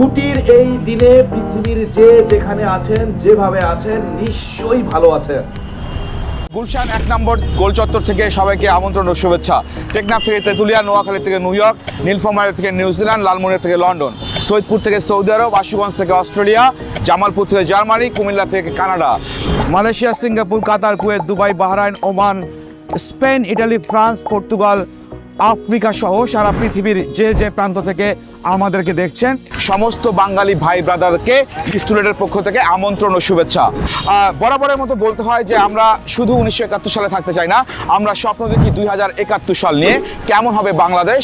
ছুটির এই দিনে পৃথিবীর যে যেখানে আছেন, যেভাবে আছেন, নিশ্চয়ই ভালো আছেন। গুলশান এক নম্বর গোল চত্বর থেকে সবাইকে আমন্ত্রণ ও শুভেচ্ছা। টেকনাফ থেকে তেঁতুলিয়া, নোয়াখালী থেকে নিউ ইয়র্ক, নীলফামারী থেকে নিউজিল্যান্ড লালমনিয়া থেকে লন্ডন, সৈয়দপুর থেকে সৌদি আরব, আশুগঞ্জ থেকে অস্ট্রেলিয়া, জামালপুর থেকে জার্মানি, কুমিল্লা থেকে Canada, Malaysia, Singapore, Qatar, Kuwait, Dubai, Bahrain, Oman, Spain, Italy, France, Portugal, Africa সহ সারা পৃথিবীর যে যে প্রান্ত থেকে আমাদেরকে দেখছেন সমস্ত বাঙালি ভাই ব্রাদারকে, স্টুডেন্টের পক্ষ থেকে আমন্ত্রণ ও শুভেচ্ছা। বরাবরের মতো বলতে হয় যে আমরা শুধু উনিশশো একাত্তর সালে থাকতে চাই না, আমরা স্বপ্ন দেখি দুই হাজার একাত্তর সাল নিয়ে কেমন হবে বাংলাদেশ।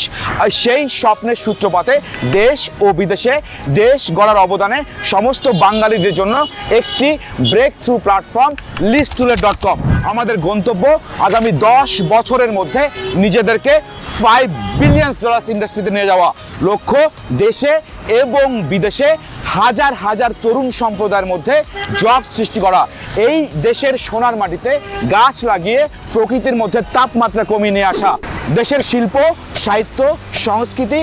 সেই স্বপ্নের সূত্রপাতে দেশ ও বিদেশে দেশ গড়ার অবদানে সমস্ত বাঙালিদের জন্য একটি ব্রেক থ্রু প্ল্যাটফর্ম লিস্টুলেট ডট কম আমাদের গন্তব্য আগামী দশ বছরের মধ্যে নিজেদেরকে ফাইভ বিলিয়ন ডলার ইন্ডাস্ট্রিতে নিয়ে যাওয়া লক্ষ্য দেশে এবং বিদেশে হাজার হাজার তরুণ সম্প্রদায়ের মধ্যে জব সৃষ্টি করা। এই দেশের সোনার মাটিতে গাছ লাগিয়ে প্রকৃতির মধ্যে তাপমাত্রা কমিয়ে নিয়ে আসা। দেশের শিল্প, সাহিত্য, সংস্কৃতি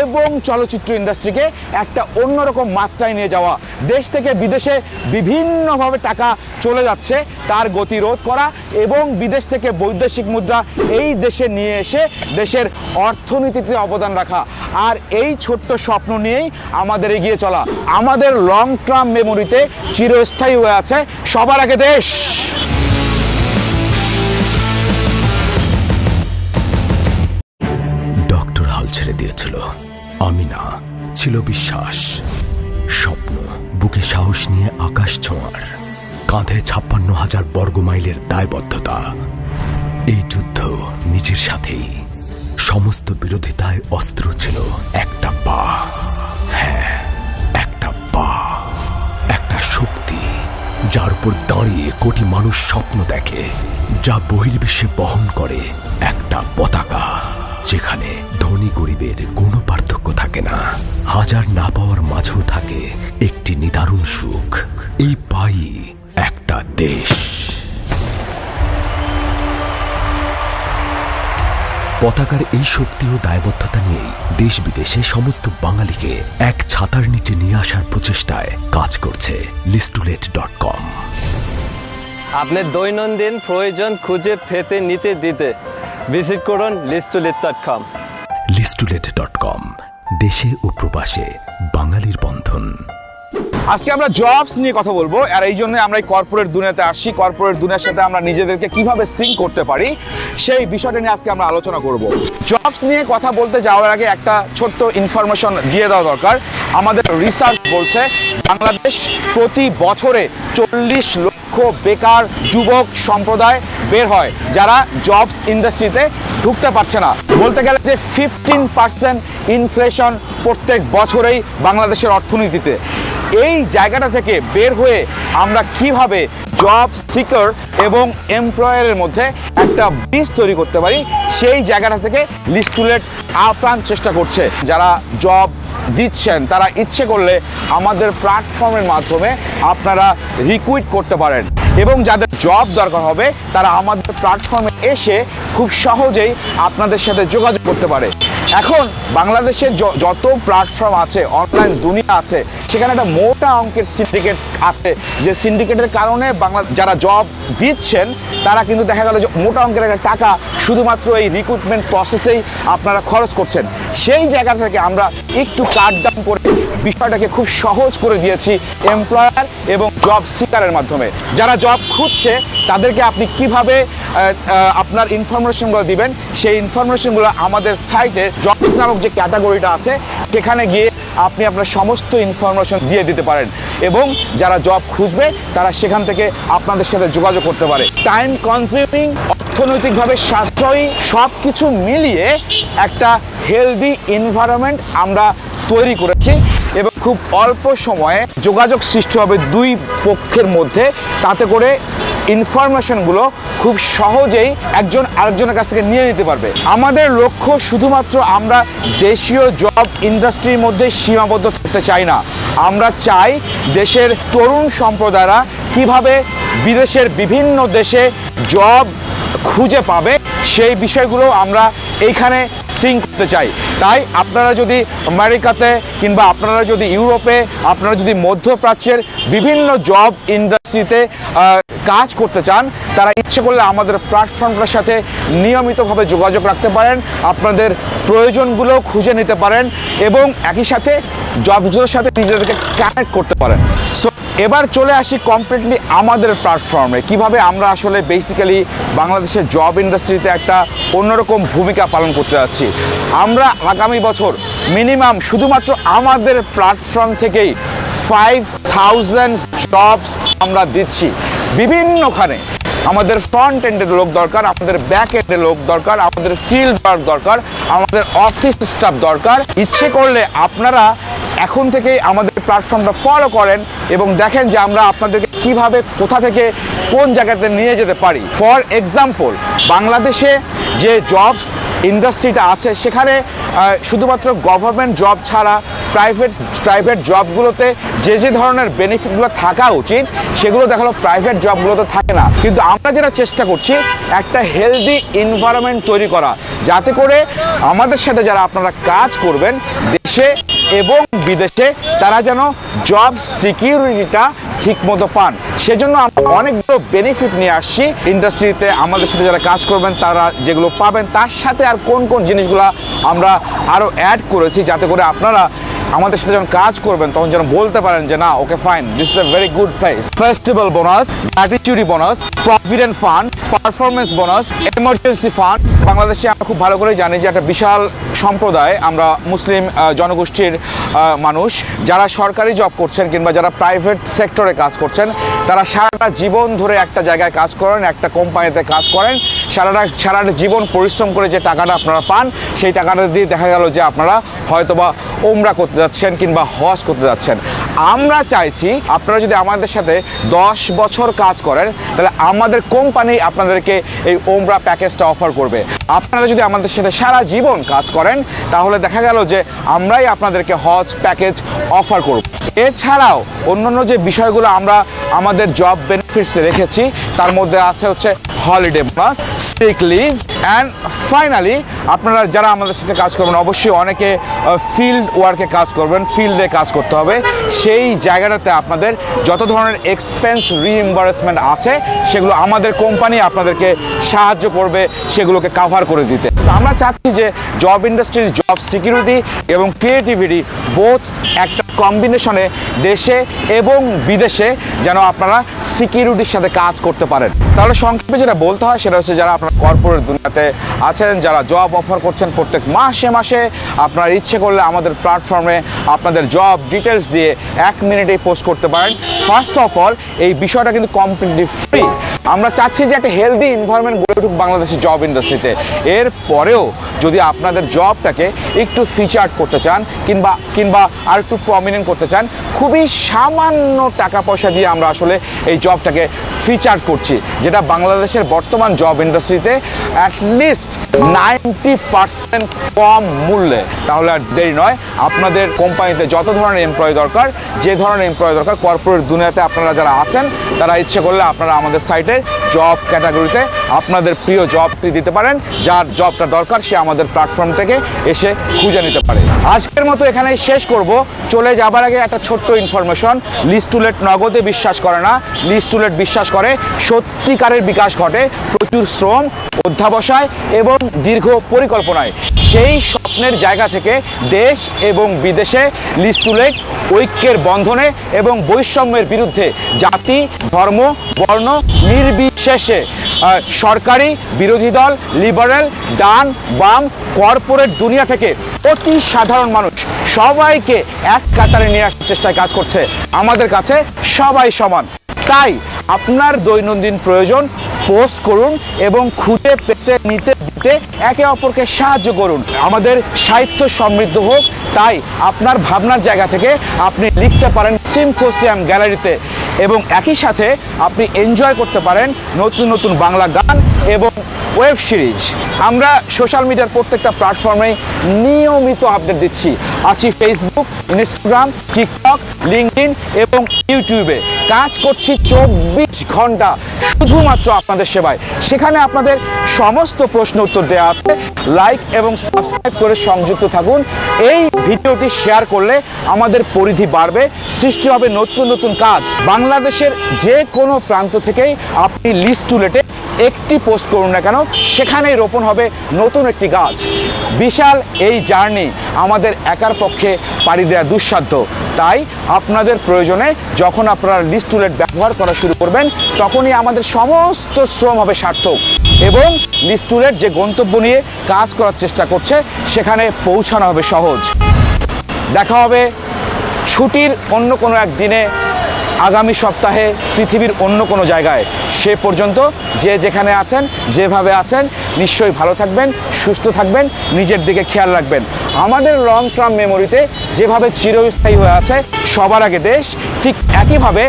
এবং চলচ্চিত্র ইন্ডাস্ট্রিকে একটা অন্যরকম মাত্রায় নিয়ে যাওয়া। দেশ থেকে বিদেশে বিভিন্নভাবে টাকা চলে যাচ্ছে তার গতিরোধ করা এবং বিদেশ থেকে বৈদেশিক মুদ্রা এই দেশে নিয়ে এসে দেশের অর্থনীতিতে অবদান রাখা। আর এই ছোট্ট স্বপ্ন নিয়েই আমাদের এগিয়ে চলা। আমাদের লং টার্ম মেমোরিতে চিরস্থায়ী হয়ে আছে সবার আগে দেশ। দিয়েছিল। আমি না ছিল বিশ্বাস। স্বপ্ন, বুকে সাহস নিয়ে আকাশ ছোঁয়ার। কাঁধে ছাপ্পান্ন হাজার বর্গ মাইলের দায়বদ্ধতা। এই যুদ্ধ নিজের সাথেই। সমস্ত বিরোধিতায় অস্ত্র ছিল একটা পা। হ্যাঁ একটা পা। একটা শক্তি, যার উপর দাঁড়িয়ে কোটি মানুষ স্বপ্ন দেখে, যা বহির্বিশ্বে বহন করে একটা পতাকা। যেখানে ধনী গরিবের কোনো পার্থক্য থাকে না। হাজার না পাওয়ার মাঝেও থাকে একটি নিদারুণ সুখ। এই পাই একটা দেশ। পতাকার এই শক্তি ও দায়বদ্ধতা নিয়েই দেশ বিদেশে সমস্ত বাঙালিকে এক ছাতার নিচে নিয়ে আসার প্রচেষ্টায় কাজ করছে লিস্টুলেট ডট কম। আপনার দৈনন্দিন প্রয়োজন খুঁজে ফেতে নিতে দিতে ভিজিট করুন লিস্টুলিট লিস্টুলেট ডট কম দেশে ও প্রবাসে বাঙালির বন্ধন। আজকে আমরা জবস নিয়ে কথা বলব, আর এই জন্য আমরা এই কর্পোরেট দুনিয়াতে আসছি। কর্পোরেট দুনিয়ার সাথে আমরা নিজেদেরকে কীভাবে সিঙ্ক করতে পারি, সেই বিষয়টা নিয়ে আজকে আমরা আলোচনা করব। জবস নিয়ে কথা বলতে যাওয়ার আগে একটা ছোট্ট ইনফরমেশন দিয়ে দেওয়া দরকার। আমাদের রিসার্চ বলছে, বাংলাদেশ প্রতি বছরে চল্লিশ লক্ষ বেকার যুবক সম্প্রদায় বের হয়, যারা জবস ইন্ডাস্ট্রিতে ঢুকতে পারছে না। বলতে গেলে যে ফিফটিন পার্সেন্ট ইনফ্লেশন প্রত্যেক বছরেই বাংলাদেশের অর্থনীতিতে। এই জায়গাটা থেকে বের হয়ে আমরা কীভাবে জব সিকার এবং এমপ্লয়ারের মধ্যে একটা বীজ তৈরি করতে পারি, সেই জায়গাটা থেকে লিস্টুলেট আপ্রাণ চেষ্টা করছে। যারা জব দিচ্ছেন, তারা ইচ্ছে করলে আমাদের প্ল্যাটফর্মের মাধ্যমে আপনারা রিকুইট করতে পারেন। এবং যাদের জব দরকার হবে, তারা আমাদের প্ল্যাটফর্মে এসে খুব সহজেই আপনাদের সাথে যোগাযোগ করতে পারে। এখন বাংলাদেশের যত প্ল্যাটফর্ম আছে অনলাইন দুনিয়া আছে, সেখানে একটা মোটা অঙ্কের সিন্ডিকেট আছে। যে সিন্ডিকেটের কারণে বাংলা, যারা জব দিচ্ছেন, তারা কিন্তু দেখা গেল যে মোটা অঙ্কের একটা টাকা শুধুমাত্র এই রিক্রুটমেন্ট প্রসেসেই আপনারা খরচ করছেন। সেই জায়গা থেকে আমরা একটু কাট ডাউন করে বিষয়টাকে খুব সহজ করে দিয়েছি এমপ্লয়ার এবং জব সিকারের মাধ্যমে। যারা জব খুঁজছে, তাদেরকে আপনি কীভাবে আপনার ইনফরমেশনগুলো দিবেন? সেই ইনফরমেশনগুলো আমাদের সাইটে জবস নামক যে ক্যাটাগরিটা আছে, সেখানে গিয়ে আপনি আপনার সমস্ত ইনফরমেশন দিয়ে দিতে পারেন। এবং যারা জব খুঁজবে, তারা সেখান থেকে আপনাদের সাথে যোগাযোগ করতে পারে। টাইম কনজিউমিং অর্থনৈতিকভাবে সাশ্রয়ী সব কিছু মিলিয়ে একটা হেলদি এনভায়রনমেন্ট আমরা তৈরি করেছি। এবং খুব অল্প সময়ে যোগাযোগ সৃষ্টি হবে দুই পক্ষের মধ্যে। তাতে করে ইনফরমেশনগুলো খুব সহজেই একজন আরেকজনের কাছ থেকে নিয়ে নিতে পারবে। আমাদের লক্ষ্য শুধুমাত্র আমরা দেশীয় জব ইন্ডাস্ট্রির মধ্যে সীমাবদ্ধ থাকতে চাই না। আমরা চাই দেশের তরুণ সম্প্রদায়রা কীভাবে বিদেশের বিভিন্ন দেশে জব খুঁজে পাবে। সেই বিষয়গুলো আমরা এইখানে সিং করতে চাই। তাই আপনারা যদি আমেরিকাতে কিংবা আপনারা যদি ইউরোপে, আপনারা যদি মধ্যপ্রাচ্যের বিভিন্ন জব ইন্ডাস্ট্রিতে কাজ করতে চান, তারা ইচ্ছে করলে আমাদের প্ল্যাটফর্মটার সাথে নিয়মিতভাবে যোগাযোগ রাখতে পারেন। আপনাদের প্রয়োজনগুলো খুঁজে নিতে পারেন এবং একই সাথে জবগুলোর সাথে নিজেদেরকে কানেক্ট করতে পারেন। সো এবার চলে আসি কমপ্লিটলি আমাদের প্ল্যাটফর্মে কীভাবে আমরা আসলে বেসিক্যালি বাংলাদেশের জব ইন্ডাস্ট্রিতে একটা অন্যরকম ভূমিকা পালন করতে যাচ্ছি? আমরা আগামী বছর মিনিমাম শুধুমাত্র আমাদের প্ল্যাটফর্ম থেকেই ফাইভ থাউজেন্ড জবস আমরা দিচ্ছি। বিভিন্নখানে। আমাদের ফ্রন্ট এন্ডের লোক দরকার, আমাদের ব্যাক এন্ডের লোক দরকার, আমাদের ফিল্ড ওয়ার্ক দরকার, আমাদের অফিস স্টাফ দরকার। ইচ্ছে করলে আপনারা এখন থেকেই আমাদের প্ল্যাটফর্মটা ফলো করেন এবং দেখেন যে আমরা আপনাদেরকে কীভাবে কোথা থেকে কোন জায়গাতে নিয়ে যেতে পারি। ফর এক্সাম্পল বাংলাদেশে যে জবস ইন্ডাস্ট্রিটা আছে, সেখানে শুধুমাত্র গভর্নমেন্ট জব ছাড়া প্রাইভেট প্রাইভেট জবগুলোতে যে যে ধরনের বেনিফিটগুলো থাকা উচিত, সেগুলো দেখাল প্রাইভেট জবগুলোতে থাকে না। কিন্তু আমরা যেটা চেষ্টা করছি, একটা হেলদি এনভায়রনমেন্ট তৈরি করা। যাতে করে আমাদের সাথে যারা আপনারা কাজ করবেন, দেশে এবং বিদেশে তারা যেন জব সিকিউরিটিটা ঠিক মতো পান। সেজন্য আমরা অনেকগুলো বেনিফিট নিয়ে আসছি। ইন্ডাস্ট্রিতে আমাদের সাথে যারা কাজ করবেন, তারা যেগুলো পাবেন, তার সাথে আর কোন কোন জিনিসগুলো আমরা আরও অ্যাড করেছি যাতে করে আপনারা আমাদের সাথে যখন কাজ করবেন, তখন যেন বলতে পারেন যে, না okay fine this is a very good place festival bonus gratuity bonus provident fund performance bonus emergency fund বাংলাদেশে আমরা খুব ভালো করে জানি যে একটা বিশাল সম্প্রদায় আমরা মুসলিম জনগোষ্ঠীর মানুষ, যারা সরকারি জব করছেন কিংবা যারা প্রাইভেট সেক্টরে কাজ করছেন, তারা সারাটা জীবন ধরে একটা জায়গায় কাজ করেন, একটা কোম্পানিতে কাজ করেন, সারাটা সারাটা জীবন পরিশ্রম করে যে টাকাটা আপনারা পান, সেই টাকাটা দিয়ে দেখা গেল যে আপনারা হয়তোবা ওমরা করতে যাচ্ছেন কিংবা হজ করতে যাচ্ছেন। আমরা চাইছি আপনারা যদি আমাদের সাথে দশ বছর কাজ করেন, তাহলে আমাদের কোম্পানি আপনাদেরকে এই ওমরা প্যাকেজটা অফার করবে। আপনারা যদি আমাদের সাথে সারা জীবন কাজ করেন, তাহলে দেখা গেল যে আমরাই আপনাদেরকে হজ প্যাকেজ অফার করব। এছাড়াও অন্যান্য যে বিষয়গুলো আমরা আমাদের জব বেনিফিটসে রেখেছি, তার মধ্যে আছে হচ্ছে holiday bonus sick leave and finally আপনারা যারা আমাদের সাথে কাজ করবেন, অবশ্যই অনেকে ফিল্ড ওয়ার্কে কাজ করবেন ফিল্ডে কাজ করতে হবে। সেই জায়গাটাতে আপনাদের যত ধরনের এক্সপেন্স রিইম্বার্সমেন্ট আছে, সেগুলো আমাদের কোম্পানি আপনাদেরকে সাহায্য করবে, সেগুলোকে কাভার করে দিতে। আমরা চাচ্ছি যে জব ইন্ডাস্ট্রির জব সিকিউরিটি এবং ক্রিয়েটিভিটি বোধ একটা কম্বিনেশনে দেশে এবং বিদেশে যেন আপনারা সিকিউরিটির সাথে কাজ করতে পারেন। তাহলে সংক্ষেপে যেটা বলতে হয় সেটা হচ্ছে যারা আপনার কর্পোরেট দুনিয়াতে আছেন, যারা জব অফার করছেন প্রত্যেক মাসে মাসে, আপনার ইচ্ছে করলে আমাদের প্ল্যাটফর্মে আপনাদের জব ডিটেলস দিয়ে এক মিনিটেই পোস্ট করতে পারেন। ফার্স্ট অফ অল এই বিষয়টা কিন্তু কমপ্লিটলি ফ্রি আমরা চাচ্ছি যে একটা হেলদি এনভায়রনমেন্ট গড়ে উঠুক বাংলাদেশের জব ইন্ডাস্ট্রিতে এর পরেও যদি আপনাদের জবটাকে একটু ফিচার্ড করতে চান, কিংবা কিংবা আর একটু প্রমিনেন্ট করতে চান, খুবই সামান্য টাকা পয়সা দিয়ে আমরা আসলে এই জবটাকে ফিচার করছি, যেটা বাংলাদেশের বর্তমান জব ইন্ডাস্ট্রিতে অ্যাটলিস্ট নাইনটি পার্সেন্ট কম মূল্যে। তাহলে আর দেরি নয়, আপনাদের কোম্পানিতে যত ধরনের এমপ্লয়ি দরকার, যে ধরনের এমপ্লয়ি দরকার কর্পোরেট দুনিয়াতে আপনারা যারা আছেন, তারা ইচ্ছে করলে আপনারা আমাদের সাইটে Okay? জব ক্যাটাগরিতে আপনাদের প্রিয় জবটি দিতে পারেন। যার জবটা দরকার, সে আমাদের প্ল্যাটফর্ম থেকে এসে খুঁজে নিতে পারে। আজকের মতো এখানেই শেষ করব। চলে যাবার আগে একটা ছোট্ট ইনফরমেশন লিস্টুলেট নগদে বিশ্বাস করে না। লিস্টুলেট বিশ্বাস করে সত্যিকারের বিকাশ ঘটে প্রচুর শ্রম, অধ্যাবসায় এবং দীর্ঘ পরিকল্পনায়। সেই স্বপ্নের জায়গা থেকে দেশ এবং বিদেশে লিস্টুলেট ঐক্যের বন্ধনে এবং বৈষম্যের বিরুদ্ধে জাতি, ধর্ম, বর্ণ, নির্বিশেষে আহ, সরকারি বিরোধী দল লিবারেল ডান বাম কর্পোরেট দুনিয়া থেকে অতি সাধারণ মানুষ সবাইকে এক কাতারে নিয়ে আসার চেষ্টায় কাজ করছে। আমাদের কাছে সবাই সমান। তাই আপনার দৈনন্দিন প্রয়োজন পোস্ট করুন এবং খুঁজে পেতে নিতে দিতে একে অপরকে সাহায্য করুন। আমাদের সাহিত্য সমৃদ্ধ হোক তাই আপনার ভাবনার জায়গা থেকে আপনি লিখতে পারেন সিম্পোসিয়াম গ্যালারিতে। এবং একই সাথে আপনি এনজয় করতে পারেন নতুন নতুন বাংলা গান এবং ওয়েব সিরিজ আমরা সোশ্যাল মিডিয়ার প্রত্যেকটা প্ল্যাটফর্মে নিয়মিত আপডেট দিচ্ছি। আছি ফেসবুক ইনস্টাগ্রাম টিকটক লিঙ্কডিন এবং ইউটিউবে কাজ করছি চব্বিশ ঘণ্টা শুধুমাত্র আপনাদের সেবায়। সেখানে আপনাদের সমস্ত প্রশ্ন উত্তর দেওয়া আছে। লাইক এবং সাবস্ক্রাইব করে সংযুক্ত থাকুন। এই ভিডিওটি শেয়ার করলে আমাদের পরিধি বাড়বে। সৃষ্টি হবে নতুন নতুন কাজ। বাংলাদেশের যে কোনো প্রান্ত থেকেই আপনি লিস্ট টুলেটে একটি পোস্ট করুন না কেন, সেখানেই রোপণ হবে নতুন একটি গাছ। বিশাল এই জার্নি আমাদের একার পক্ষে পাড়ি দেওয়া দুঃসাধ্য। তাই আপনাদের প্রয়োজনে যখন আপনারা লিস্ট টুলেট ব্যবহার করা শুরু করবেন, তখনই আমাদের সমস্ত শ্রম হবে সার্থক এবং লিস্ট টুলেট যে গন্তব্য নিয়ে কাজ করার চেষ্টা করছে, সেখানে পৌঁছানো হবে সহজ। দেখা হবে ছুটির অন্য কোনো এক দিনে। আগামী সপ্তাহে পৃথিবীর অন্য কোনো জায়গায় সে পর্যন্ত যে যেখানে আছেন, যেভাবে আছেন, নিশ্চয়ই ভালো থাকবেন, সুস্থ থাকবেন, নিজের দিকে খেয়াল রাখবেন। আমাদের লং টার্ম মেমোরিতে যেভাবে চিরস্থায়ী হয়ে আছে, সবার আগে দেশ, ঠিক একইভাবে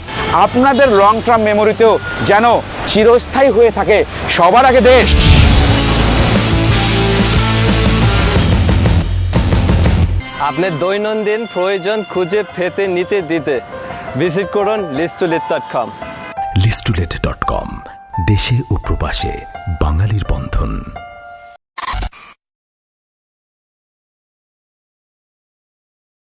আপনাদের লং টার্ম মেমোরিতেও যেন চিরস্থায়ী হয়ে থাকে, সবার আগে দেশ। আপনার দৈনন্দিন প্রয়োজন খুঁজে ফেতে নিতে, দিতে। ভিজিট করুন লিস্টুলিত ডট লিস্টুলেট ডট কম দেশে ও প্রবাসে বাঙালির বন্ধন।